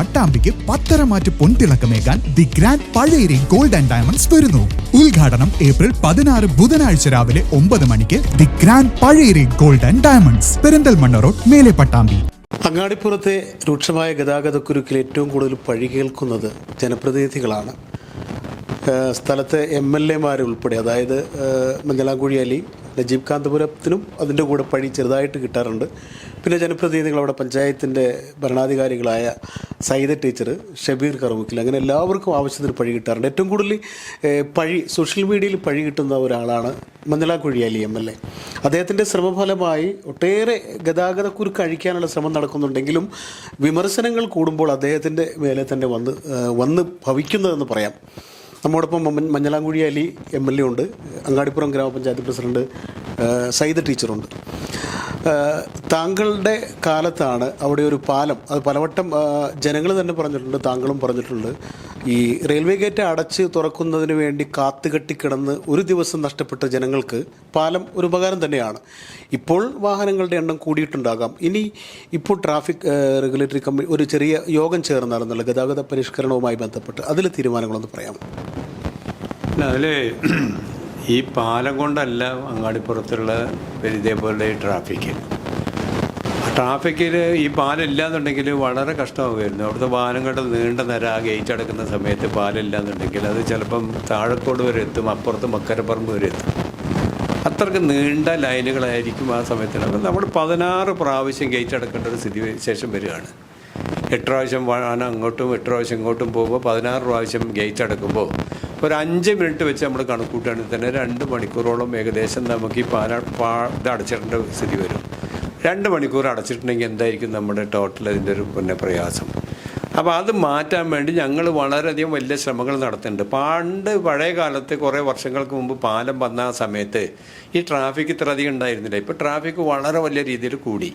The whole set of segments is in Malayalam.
പട്ടാമ്പിക്ക് പത്തര പത്തരമാറ്റ് പൊൻതിളക്കമേകാൻ the grand Pazhayari gold and diamonds വരുന്നു. ഉദ്ഘാടനം ഏപ്രിൽ പതിനാറ് ബുധനാഴ്ച രാവിലെ ഒമ്പത് മണിക്ക് the grand Pazhayari gold and diamonds Perinthalmanna road Mele Pattambi. അങ്ങാടിപ്പുറത്തെ രൂക്ഷമായ ഗതാഗതക്കുരുക്കിൽ ഏറ്റവും കൂടുതൽ പഴി കേൾക്കുന്നത് ജനപ്രതിനിധികളാണ്. സ്ഥലത്തെ എം എൽ എമാർ ഉൾപ്പെടെ അതായത് മഞ്ഞലാങ്കുഴി അലി നജീബ് കാന്തപുരത്തിനും അതിന്റെ കൂടെ പഴി ചെറുതായിട്ട് കിട്ടാറുണ്ട്. പിന്നെ ജനപ്രതിനിധികൾ അവിടെ പഞ്ചായത്തിന്റെ ഭരണാധികാരികളായ സൈദ ടീച്ചർ ഷബീർ കറവുക്കിൽ. അങ്ങനെ എല്ലാവർക്കും ആവശ്യത്തിന് പഴി കിട്ടാറുണ്ട്. ഏറ്റവും കൂടുതൽ പഴി സോഷ്യൽ മീഡിയയിൽ പഴി കിട്ടുന്ന ഒരാളാണ് Manjala Kuzhiyali M L A. അദ്ദേഹത്തിന്റെ ശ്രമഫലമായി ഒട്ടേറെ ഗതാഗതക്കുരുക്ക് അഴിക്കാനുള്ള ശ്രമം നടക്കുന്നുണ്ടെങ്കിലും വിമർശനങ്ങൾ കൂടുമ്പോൾ അദ്ദേഹത്തിന്റെ മേലെ തന്നെ വന്ന് വന്ന് ഭവിക്കുന്നതെന്ന് പറയാം. നമ്മോടൊപ്പം Manjalamkuzhi Ali M L A ഉണ്ട്. അങ്ങാടിപ്പുറം ഗ്രാമപഞ്ചായത്ത് പ്രസിഡന്റ് സയ്യിദ് ടീച്ചറുണ്ട്. താങ്കളുടെ കാലത്താണ് അവിടെ ഒരു പാലം അത് പലവട്ടം ജനങ്ങൾ തന്നെ പറഞ്ഞിട്ടുണ്ട് താങ്കളും പറഞ്ഞിട്ടുണ്ട്. ഈ റെയിൽവേ ഗേറ്റ് അടച്ച് തുറക്കുന്നതിന് വേണ്ടി കാത്തുകെട്ടി കിടന്ന് ഒരു ദിവസം നഷ്ടപ്പെട്ട ജനങ്ങൾക്ക് പാലം ഒരു ഉപകാരം തന്നെയാണ്. ഇപ്പോൾ വാഹനങ്ങളുടെ എണ്ണം കൂടിയിട്ടുണ്ടാകാം. ഇനി ഇപ്പോൾ ട്രാഫിക് റെഗുലേറ്ററി കമ്മി ഒരു ചെറിയ യോഗം ചേർന്നാലെന്നുള്ള ഗതാഗത പരിഷ്കരണവുമായി ബന്ധപ്പെട്ട് അതിൽ തീരുമാനങ്ങളൊന്ന് അല്ല അതിൽ ഈ പാലം കൊണ്ടല്ല അങ്ങാടിപ്പുറത്തുള്ള ഇതേപോലെ ട്രാഫിക്ക് ട്രാഫിക്കിൽ ഈ പാലം ഇല്ലാന്നുണ്ടെങ്കിൽ വളരെ കഷ്ടമാകുമായിരുന്നു അവിടുത്തെ വാഹനങ്ങളുടെ നീണ്ട നിര ആ ഗേറ്റ് അടക്കുന്ന സമയത്ത് പാലം ഇല്ലാന്നുണ്ടെങ്കിൽ അത് ചിലപ്പം താഴക്കോട് വരെ എത്തും അപ്പുറത്ത് മക്കരപ്പറമ്പ് വരെ എത്തും. അത്രയ്ക്ക് നീണ്ട ലൈനുകളായിരിക്കും ആ സമയത്ത്. അപ്പം നമ്മൾ പതിനാറ് പ്രാവശ്യം ഗേറ്റ് അടക്കേണ്ട ഒരു സ്ഥിതി ശേഷം വരികയാണ്. എട്ട് പ്രാവശ്യം വാഹനം അങ്ങോട്ടും എട്ട് പ്രാവശ്യം ഇങ്ങോട്ടും പോകുമ്പോൾ പതിനാറ് പ്രാവശ്യം ഗേറ്റ് അടക്കുമ്പോൾ ഒരു അഞ്ച് മിനിറ്റ് വെച്ച് നമ്മൾ കണക്കൂട്ടുകയാണെങ്കിൽ തന്നെ രണ്ട് മണിക്കൂറോളം ഏകദേശം നമുക്ക് ഈ പാല പാ ഇത് അടച്ചിടേണ്ട സ്ഥിതി വരും. രണ്ട് മണിക്കൂർ അടച്ചിട്ടുണ്ടെങ്കിൽ എന്തായിരിക്കും നമ്മുടെ ടോട്ടൽ അതിന്റെ ഒരു പിന്നെ പ്രയാസം. അപ്പോൾ അത് മാറ്റാൻ വേണ്ടി ഞങ്ങൾ വളരെയധികം വലിയ ശ്രമങ്ങൾ നടത്തുന്നുണ്ട്. പണ്ട് പഴയ കാലത്ത് കുറേ വർഷങ്ങൾക്ക് മുമ്പ് പാലം വന്ന സമയത്ത് ഈ ട്രാഫിക് ഇത്രയധികം ഉണ്ടായിരുന്നില്ല. ഇപ്പോൾ ട്രാഫിക് വളരെ വലിയ രീതിയിൽ കൂടി.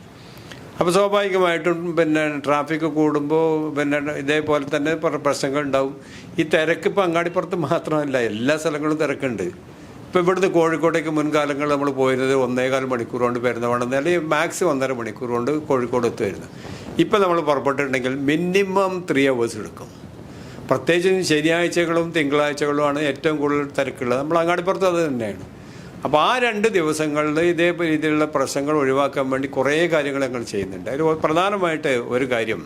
അപ്പോൾ സ്വാഭാവികമായിട്ടും പിന്നെ ട്രാഫിക് കൂടുമ്പോൾ പിന്നെ ഇതേപോലെ തന്നെ പ്രശ്നങ്ങൾ ഉണ്ടാവും. ഈ തിരക്ക് ഇപ്പോൾ അങ്ങാടിപ്പുറത്ത് മാത്രമല്ല എല്ലാ സ്ഥലങ്ങളും തിരക്കുണ്ട്. ഇപ്പോൾ ഇവിടുന്ന് കോഴിക്കോട്ടേക്ക് മുൻകാലങ്ങൾ നമ്മൾ പോയിരുന്നത് ഒന്നേകാൽ മണിക്കൂർ കൊണ്ട് പെരുന്നവണ്ണം അല്ലെങ്കിൽ മാക്സിമം ഒന്നര മണിക്കൂർ കൊണ്ട് കോഴിക്കോട് എത്തുമായിരുന്നു ഇപ്പോൾ നമ്മൾ പുറപ്പെട്ടിട്ടുണ്ടെങ്കിൽ മിനിമം ത്രീ അവേഴ്സ് എടുക്കും. പ്രത്യേകിച്ചും ശനിയാഴ്ചകളും തിങ്കളാഴ്ചകളുമാണ് ഏറ്റവും കൂടുതൽ തിരക്കുള്ളത്. നമ്മൾ അങ്ങാടിപ്പുറത്ത് അത് തന്നെയാണ്. അപ്പോൾ ആ രണ്ട് ദിവസങ്ങളിൽ ഇതേ രീതിയിലുള്ള പ്രശ്നങ്ങൾ ഒഴിവാക്കാൻ വേണ്ടി കുറേ കാര്യങ്ങൾ ഞങ്ങൾ ചെയ്യുന്നുണ്ട്. അതിൽ പ്രധാനമായിട്ട് ഒരു കാര്യം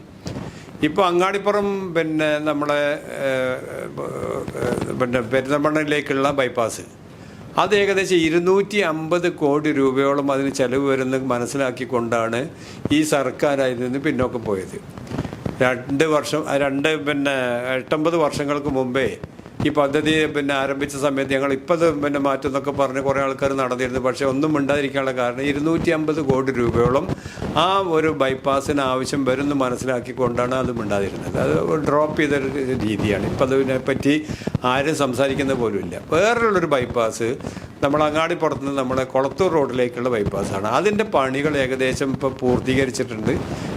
ഇപ്പോൾ അങ്ങാടിപ്പുറം പിന്നെ നമ്മളെ പിന്നെ പെരുന്തമണ്ണയിലേക്കുള്ള ബൈപ്പാസ്. അത് ഏകദേശം ഇരുന്നൂറ്റി അമ്പത് കോടി രൂപയോളം അതിന് ചെലവ് വരുന്നത് മനസ്സിലാക്കിക്കൊണ്ടാണ് ഈ സർക്കാർ അതിൽ നിന്ന് പിന്നോക്കം പോയത്. രണ്ട് വർഷം രണ്ട് പിന്നെ എട്ടൊമ്പത് വർഷങ്ങൾക്ക് മുമ്പേ ഈ പദ്ധതി പിന്നെ ആരംഭിച്ച സമയത്ത് ഞങ്ങൾ ഇപ്പത് പിന്നെ മാറ്റും എന്നൊക്കെ പറഞ്ഞ് കുറേ ആൾക്കാർ നടന്നിരുന്നു. പക്ഷേ ഒന്നും ഉണ്ടായിരിക്കാനുള്ള കാരണം ഇരുന്നൂറ്റി അമ്പത് കോടി രൂപയോളം ആ ഒരു ബൈപ്പാസിന് ആവശ്യം വരുമെന്ന് മനസ്സിലാക്കിക്കൊണ്ടാണ് അത് ഉണ്ടായിരുന്നത് അത് ഡ്രോപ്പ് ചെയ്തൊരു രീതിയാണ്. ഇപ്പം അതിനെപ്പറ്റി ആരും സംസാരിക്കുന്ന പോലുമില്ല. വേറെയുള്ളൊരു ബൈപ്പാസ് നമ്മൾ അങ്ങാടിപ്പുറത്ത് നിന്ന് നമ്മുടെ കൊളത്തൂർ റോഡിലേക്കുള്ള ബൈപ്പാസാണ്. അതിന്റെ പണികൾ ഏകദേശം ഇപ്പോൾ പൂർത്തീകരിച്ചിട്ടുണ്ട്.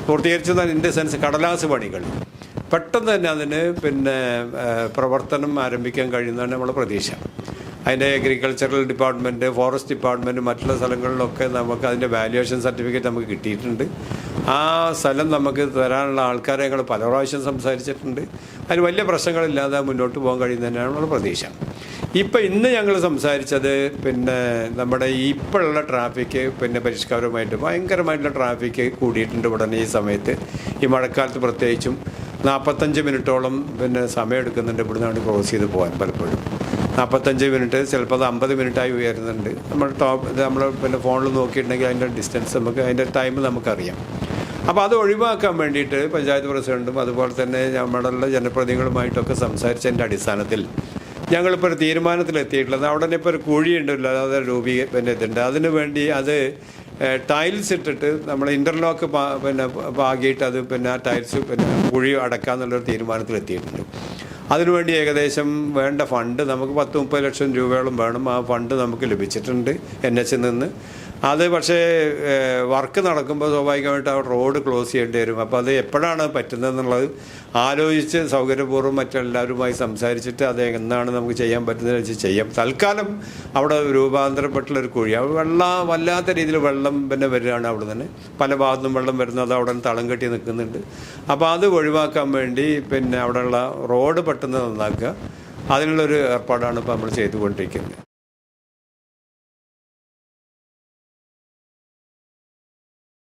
പൂർത്തീകരിച്ചെന്നാൽ ഇൻ ദ സെൻസ് കടലാസ് പണികൾ. പെട്ടെന്ന് തന്നെ അതിന് പിന്നെ പ്രവർത്തനം ആരംഭിക്കാൻ കഴിയുന്നതാണ് നമ്മുടെ പ്രതീക്ഷ. അതിന്റെ അഗ്രികൾച്ചറൽ ഡിപ്പാർട്ട്മെന്റ് ഫോറസ്റ്റ് ഡിപ്പാർട്ട്മെന്റ് മറ്റുള്ള സ്ഥലങ്ങളിലൊക്കെ നമുക്ക് അതിന്റെ വാല്യുവേഷൻ സർട്ടിഫിക്കറ്റ് നമുക്ക് കിട്ടിയിട്ടുണ്ട്. ആ സ്ഥലം നമുക്ക് തരാനുള്ള ആൾക്കാരെ ഞങ്ങൾ പല പ്രാവശ്യം സംസാരിച്ചിട്ടുണ്ട്. അതിന് വലിയ പ്രശ്നങ്ങളില്ലാതെ മുന്നോട്ട് പോകാൻ കഴിയുന്നതന്നെയാണ് നമ്മുടെ പ്രതീക്ഷ. ഇപ്പം ഇന്ന് ഞങ്ങൾ സംസാരിച്ചത് പിന്നെ നമ്മുടെ ഇപ്പോഴുള്ള ട്രാഫിക്ക് പിന്നെ പരിഷ്കാരവുമായിട്ട് ഭയങ്കരമായിട്ടുള്ള ട്രാഫിക്ക് കൂടിയിട്ടുണ്ട് ഉടനെ ഈ സമയത്ത്. ഈ മഴക്കാലത്ത് പ്രത്യേകിച്ചും. നാൽപ്പത്തഞ്ച് മിനിറ്റോളം പിന്നെ സമയം എടുക്കുന്നുണ്ട് ഇവിടുന്നാണ് ക്രോസ് ചെയ്ത് പോകാൻ പലപ്പോഴും. നാൽപ്പത്തഞ്ച് മിനിറ്റ് ചിലപ്പോൾ അത് അമ്പത് മിനിറ്റായി ഉയരുന്നുണ്ട്. നമ്മൾ ടോപ്പ് നമ്മൾ പിന്നെ ഫോണിൽ നോക്കിയിട്ടുണ്ടെങ്കിൽ അതിന്റെ ഡിസ്റ്റൻസ് നമുക്ക് അതിന്റെ ടൈം നമുക്കറിയാം. അപ്പോൾ അത് ഒഴിവാക്കാൻ വേണ്ടിയിട്ട് പഞ്ചായത്ത് പ്രസിഡന്റും അതുപോലെ തന്നെ നമ്മളുള്ള ജനപ്രതിനിധികളുമായിട്ടൊക്കെ സംസാരിച്ചതിന്റെ അടിസ്ഥാനത്തിൽ ഞങ്ങളിപ്പോൾ ഒരു തീരുമാനത്തിലെത്തിയിട്ടുള്ളത്. അവിടെ ഇപ്പോൾ ഒരു കുഴിയുണ്ടല്ലോ അതായത് രൂപീ പിന്നെ ഇതുണ്ട്. വേണ്ടി അത് ടൈൽസ് ഇട്ടിട്ട് നമ്മൾ ഇന്റർലോക്ക് പിന്നെ പാകിയിട്ട് അത് പിന്നെ ടൈൽസ് പിന്നെ കുഴി അടക്കാന്നുള്ളൊരു തീരുമാനത്തിലെത്തിയിട്ടുണ്ട് അതിനുവേണ്ടി ഏകദേശം വേണ്ട ഫണ്ട് നമുക്ക് പത്ത് മുപ്പത് ലക്ഷം രൂപയോളം വേണം ആ ഫണ്ട് നമുക്ക് ലഭിച്ചിട്ടുണ്ട് എൻ എച്ചിൽ നിന്ന്. അത് പക്ഷേ വർക്ക് നടക്കുമ്പോൾ സ്വാഭാവികമായിട്ട് ആ റോഡ് ക്ലോസ് ചെയ്യേണ്ടി വരും. അപ്പോൾ അത് എപ്പോഴാണ് പറ്റുന്നതെന്നുള്ളത് ആലോചിച്ച് സൗകര്യപൂർവം മറ്റെല്ലാവരുമായി സംസാരിച്ചിട്ട് അത് എന്നാണ് നമുക്ക് ചെയ്യാൻ പറ്റുന്നത് വെച്ച് ചെയ്യാം. തൽക്കാലം അവിടെ രൂപാന്തരപ്പെട്ടുള്ള ഒരു കുഴി. അത് വെള്ളം വല്ലാത്ത രീതിയിൽ വെള്ളം പിന്നെ വരികയാണ് അവിടെ തന്നെ. പല ഭാഗത്തും വെള്ളം വരുന്നത് അവിടെ തളം കെട്ടി നിൽക്കുന്നുണ്ട്. അപ്പോൾ അത് ഒഴിവാക്കാൻ വേണ്ടി പിന്നെ അവിടെയുള്ള റോഡ് പെട്ടെന്ന് നന്നാക്കുക. അതിനുള്ളൊരു ഏർപ്പാടാണ് ഇപ്പോൾ നമ്മൾ ചെയ്തുകൊണ്ടിരിക്കുന്നത്.